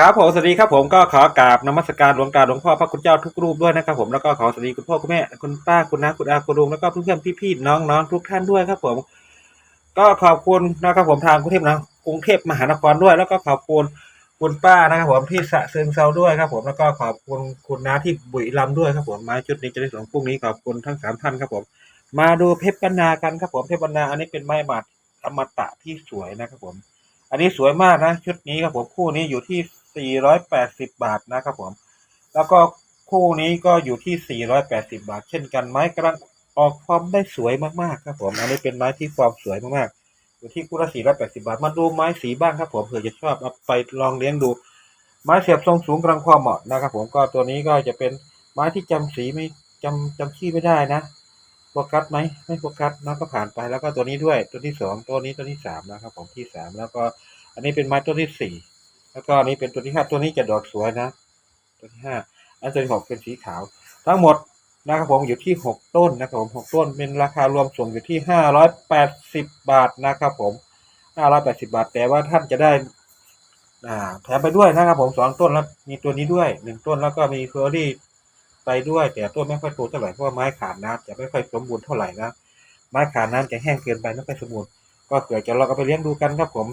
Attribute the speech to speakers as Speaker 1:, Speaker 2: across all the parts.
Speaker 1: ครับผมสวัสดีครับผมก็ขอกราบนมัสการหลวงตาหลวงพ่อพระคุณเจ้าทุกรูปด้วยนะครับผมแล้วก็ขอสวัสดีคุณพ่อคุณแม่คุณป้าคุณน้าคุณอาคุณลุงแล้วก็เพื่อนๆพี่ๆน้องๆทุกท่านด้วยครับผม ก็ขอบคุณนะครับผมทางกรุงเทพนะกรุงเทพมหานครด้วย แล้วก็ขอบคุณคุณป้านะครับผมที่สะเซิงเซาด้วยครับผมแล้วก็ขอบคุณคุณน้าที่บุรีรัมด้วยครับผมม้ชุดนี้จะได้ส่งพรุ่งนี้ขอบคุณทั้งสามท่านครับผม มาดูเพชรบรรณากันครับผมเพชรบรรณาอันนี้เป็นไม้หมัดอมตะที่สวยนะครับผม อันนี้สวยมากนะชุดนี้ครับผมคู่นี้อยู่ที่ 480 บาทนะครับผม แล้วก็คู่นี้ก็อยู่ที่ 480 บาท เช่นกันไม้กำลังออกฟอร์มได้สวยมากๆครับผมอันนี้เป็นไม้ที่ฟอร์มสวยมากๆอยู่ที่คู่ละ480 บาท มาดูไม้สีบ้างครับผมเผื่อจะชอบเอาไปลองเลี้ยงดูไม้เสียบทรงสูงกำลังความเหมาะนะครับผมก็ตัวนี้ก็จะเป็นไม้ที่จำสีไม่จำจำชื่อไม่ได้นะโฟกัสไหมไม่โฟกัสนะก็ผ่านไปแล้วก็ตัวนี้ด้วยตัวที่สองตัวนี้ตัวที่สามนะครับผมที่สามแล้วก็อันนี้เป็นไม้ตัวที่สี่ แล้วก็อันนี้เป็นตัวที่ห้าตัวนี้จะดอกสวยนะ ตัวที่ห้าอันตัวที่หกเป็นสีขาว ทั้งหมดนะครับผมอยู่ที่หกต้นนะครับผมหกต้นเป็นราคารวมส่งอยู่ที่ห้าร้อยแปดสิบบาทนะครับผมห้าร้อยแปดสิบาท แต่ว่าท่านจะได้แถมไปด้วยนะครับผมสองต้นแล้วมีตัวนี้ด้วยหนึ่งต้นแล้วก็มีเฟอร์รี่ไปด้วย แต่ต้นไม่ค่อยโตเท่าไหร่เพราะว่าไม้ขาดน้ำจะไม่ค่อยสมบูรณ์เท่าไหร่นะไม้ขาดน้ำจะแห้งเกินไปไม่ค่อยสมบูรณ์ก็เกิดจะเราก็ไปเลี้ยงดูกันครับผม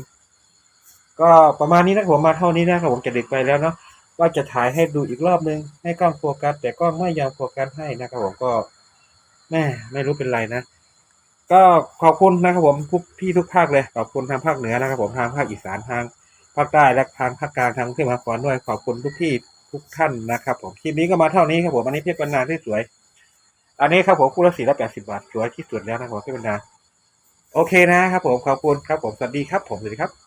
Speaker 1: ก็ประมาณนี้นะผมมาเท่านี้นะครับผมจะดึกไปแล้วเนาะว่าจะถ่ายให้ดูอีกรอบนึง ให้กล้องโฟกัสแต่กล้องไม่ยอมโฟกัสให้นะครับผมก็แม่ไม่รู้เป็นไรนะ ก็ขอบคุณนะครับผมทุกพี่ทุกภาคเลยขอบคุณทางภาคเหนือนะครับผมทางภาคอีสานทางภาคใต้และทางภาคกลางทางกรุงเทพมหานครด้วยขอบคุณทุกพี่ทุกท่านนะครับ ผมคลิปนี้ก็มาเท่านี้ครับผมอันนี้เพชรบรรณาที่สวย อันนี้ครับผมคู่ละสี่ร้อยแปดสิบบาทสวยที่สุดแล้วนะครับเพชรบรรณาโอเคนะครับผมขอบคุณครับผมสวัสดีครับผมสวัสดีครับ